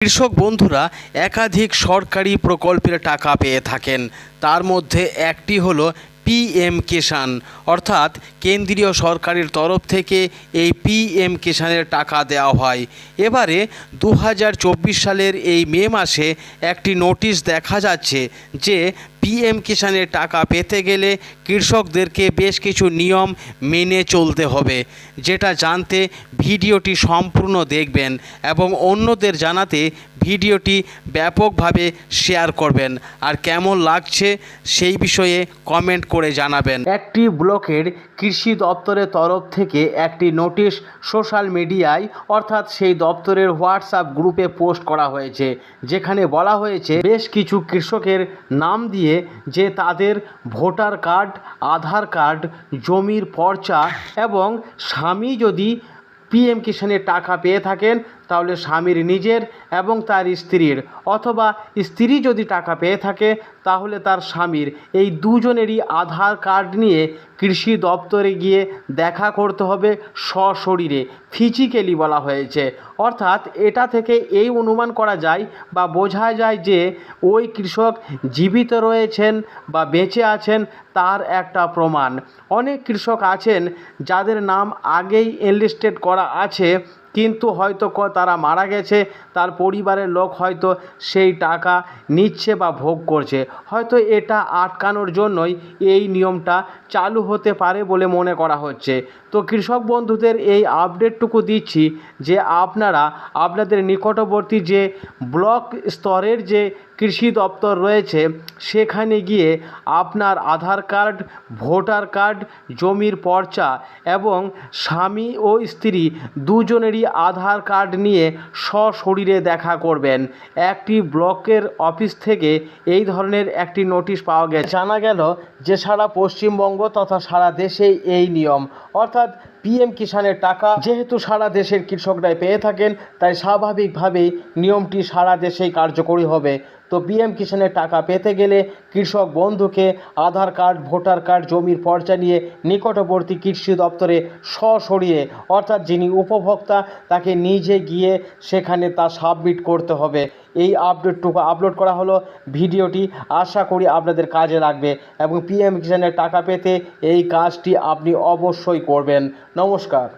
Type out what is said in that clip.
কৃষক বন্ধুরা, একাধিক সরকারি প্রকল্পের টাকা পেয়ে থাকেন। তার মধ্যে একটি হলো পিএম কিষাণ। অর্থাৎ কেন্দ্রীয় সরকারের তরফ থেকে এই পিএম কিষাণের টাকা দেওয়া হয়। এবারে দু হাজার চব্বিশ সালের এই মে মাসে একটি নোটিশ দেখা যাচ্ছে যে পিএম কিষাণের টাকা পেতে গেলে কৃষকদেরকে বেশ কিছু নিয়ম মেনে চলতে হবে, যেটা জানতে ভিডিওটি সম্পূর্ণ দেখবেন এবং অন্যদের জানাতে ভিডিওটি ব্যাপকভাবে শেয়ার করবেন। আর কেমন লাগছে সেই বিষয়ে কমেন্ট করে জানাবেন। একটি ব্লকের কৃষি দপ্তরের তরফ থেকে একটি নোটিশ সোশ্যাল মিডিয়ায়, অর্থাৎ সেই দপ্তরের হোয়াটসঅ্যাপ গ্রুপে পোস্ট করা হয়েছে, যেখানে বলা হয়েছে, বেশ কিছু কৃষকের নাম দিয়ে যে তাদের ভোটার কার্ড, আধার কার্ড, জমির পর্চা এবং স্বামী যদি পিএম কিষাণের টাকা পেয়ে থাকেন, তাহলে স্বামীর নিজের এবং তার স্ত্রীর। অথবা স্ত্রী যদি টাকা পেয়ে থাকে, তাহলে তার স্বামীর। এই দুজনেরই আধার কার্ড নিয়ে কৃষি দপ্তরে গিয়ে দেখা করতে হবে সশরীরে। ফিজিক্যালি বলা হয়েছে। অর্থাৎ এটা থেকে এই অনুমান করা যায় বা বোঝা যায় যে ওই কৃষক জীবিত রয়েছেন বা বেঁচে আছেন তার একটা প্রমাণ। অনেক কৃষক আছেন যাদের নাম আগেই এনলিস্টেড করা আছে, কিন্তু হয়তো তারা মারা গেছে, তার পরিবারের লোক হয়তো সেই টাকা নিচ্ছে বা ভোগ করছে। হয়তো এটা আটকানোর জন্যই এই নিয়মটা চালু হতে পারে বলে মনে করা হচ্ছে। তো কৃষক বন্ধুদের এই আপডেটটুকু দিচ্ছি যে আপনারা আপনাদের নিকটবর্তী যে ব্লক স্তরের যে কৃষি দপ্তর রয়েছে, সেখানে গিয়ে আপনার আধার কার্ড, ভোটার কার্ড, জমির পর্চা এবং স্বামী ও স্ত্রী দুজনেরই আধার কার্ড নিয়ে সশরীরে দেখা করবেন। একটি ব্লকের অফিস থেকে এই ধরনের একটি নোটিশ পাওয়া গেছে। জানা গেল যে সারা পশ্চিমবঙ্গ তথা সারা দেশেই এই নিয়ম। অর্থাৎ পিএম কিষাণের টাকা যেহেতু সারা দেশের কৃষকরাই পেয়ে থাকেন, তাই স্বাভাবিকভাবেই নিয়মটি সারা দেশেই কার্যকরী হবে। তো পিএম কিষাণের টাকা পেতে গেলে কৃষক বন্ধুকে আধার কার্ড, ভোটার কার্ড, জমির পর্চা নিয়ে নিকটবর্তী কৃষি দপ্তরে সশরীরে, অর্থাৎ যিনি উপভোক্তা, তাকে নিজে গিয়ে সেখানে তা সাবমিট করতে হবে। এই আপডেটটুকু আপলোড করা হলো ভিডিওটি। আশা করি আপনাদের কাজে লাগবে এবং পিএম কিষাণের টাকা পেতে এই কাজটি আপনি অবশ্যই করবেন। নমস্কার।